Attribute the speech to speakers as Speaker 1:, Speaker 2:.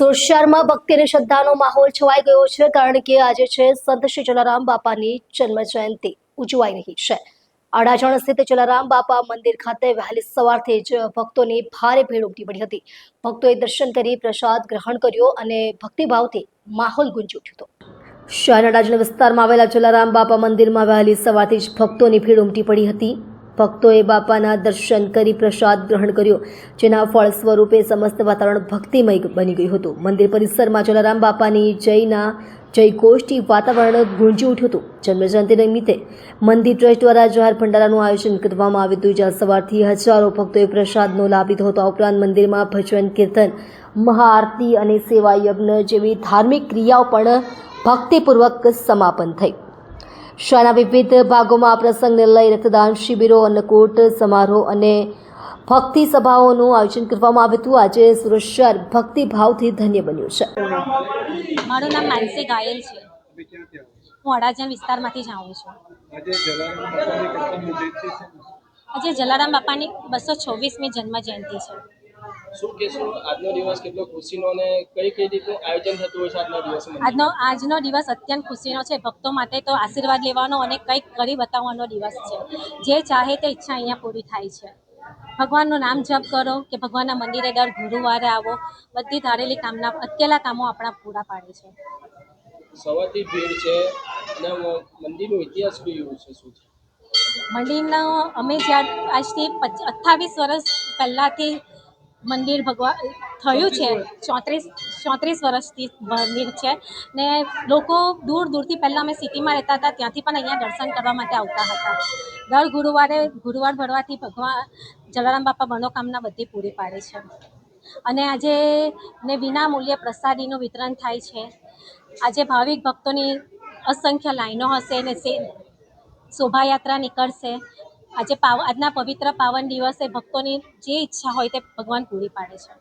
Speaker 1: સોશિયારમાં ભક્તિ અને શ્રદ્ધાનો માહોલ છવાઈ ગયો છે, કારણ કે આજે છે સંત શ્રી જલારામ બાપાની જન્મ જયંતિ ઉજવાઈ રહી છે. અડાજણ સ્થિત જલારામ બાપા મંદિર ખાતે વહેલી સવારથી જ ભક્તોની ભારે ભીડ ઉમટી પડી હતી. ભક્તોએ દર્શન કરી પ્રસાદ ગ્રહણ કર્યો અને ભક્તિભાવથી માહોલ ગુંજી ઉઠ્યો હતો. શહેરના અડાજણ વિસ્તારમાં આવેલા જલારામ બાપા મંદિરમાં વહેલી સવારથી જ ભક્તોની ભીડ ઉમટી પડી હતી. ભક્તોએ બાપાના દર્શન કરી પ્રસાદ ગ્રહણ કર્યો, જેના ફળ સ્વરૂપે સમસ્ત વાતાવરણ ભક્તિમય બની ગયું હતું. મંદિર પરિસરમાં જલારામ બાપાની જયના જયઘોષથી વાતાવરણ ગુંજી ઉઠ્યું હતું. જન્મજયંતિ નિમિત્તે મંદિર ટ્રસ્ટ દ્વારા જાહેર ભંડારાનું આયોજન કરવામાં આવ્યું હતું, જ્યાં સવારથી હજારો ભક્તોએ પ્રસાદનો લાભ લીધો હતો. ઉપરાંત મંદિરમાં ભજન, કીર્તન, મહાઆરતી અને સેવા યજ્ઞ જેવી ધાર્મિક ક્રિયાઓ પણ ભક્તિપૂર્વક સમાપન થઈ. શહેરના વિવિધ ભાગોમાં આ પ્રસંગને લઈ રક્તદાન શિબિરો અન્નકૂટ સમારોહ અને ભક્તિ સભાઓનું આયોજન કરવામાં આવ્યું હતું. આજે સુરત શહેર ભક્તિભાવથી ધન્ય બન્યું છે.
Speaker 2: મારું નામ માનસી ગાયલ છે. હું અડાજણ વિસ્તારમાંથી જ આવું છું.
Speaker 3: આજે જલારામ બાપાની કેટલા મુજબથી છે.
Speaker 2: આજે જલારામ બાપાની બસો છવ્વીસમી જન્મ જયંતિ છે.
Speaker 4: શું કહેશો આજનો દિવસ કેટલો ખુશીનો અને કઈ કઈ રીતે આયોજન થતું હોય છે આજના દિવસમાં
Speaker 2: આજનો આજનો દિવસ અત્યંત ખુશીનો છે. ભક્તો માટે તો આશીર્વાદ લેવાનો અને કંઈક કરી બતાવવાનો દિવસ છે. જે ચાહે તે ઈચ્છા અહીંયા પૂરી થાય છે. ભગવાનનું નામ જપ કરો કે ભગવાનના મંદિરે દર ગુરુવારે આવો. બધી ધારેલી કામના અટકેલા કામો આપણા પૂરા પાડે છે.
Speaker 4: સવારથી ભીડ છે અને મંદિરનો ઇતિહાસ કેવું છે શું છે?
Speaker 2: મંદિરનો અમે જ્યાં આજથી અઠ્ઠાવીસ વર્ષ પહેલાંથી મંદિર ભગવાન થયું છે. ચોત્રીસ ચોત્રીસ વર્ષથી મંદિર છે. ને લોકો દૂર દૂરથી પહેલાં અમે સિટીમાં રહેતા હતા ત્યાંથી પણ અહીંયા દર્શન કરવા માટે આવતા હતા. દર ગુરુવારે ગુરુવાર ભરવાથી ભગવાન જલારામ બાપા મનોકામના બધી પૂરી પાડે છે. અને આજે ને વિના મૂલ્યે પ્રસાદીનું વિતરણ થાય છે. આજે ભાવિક ભક્તોની અસંખ્ય લાઈનો હશે ને શોભાયાત્રા નીકળશે. આજે પાવ, આજના પવિત્ર પાવન દિવસે ભક્તોની જે ઈચ્છા હોય તે ભગવાન પૂરી પાડે છે.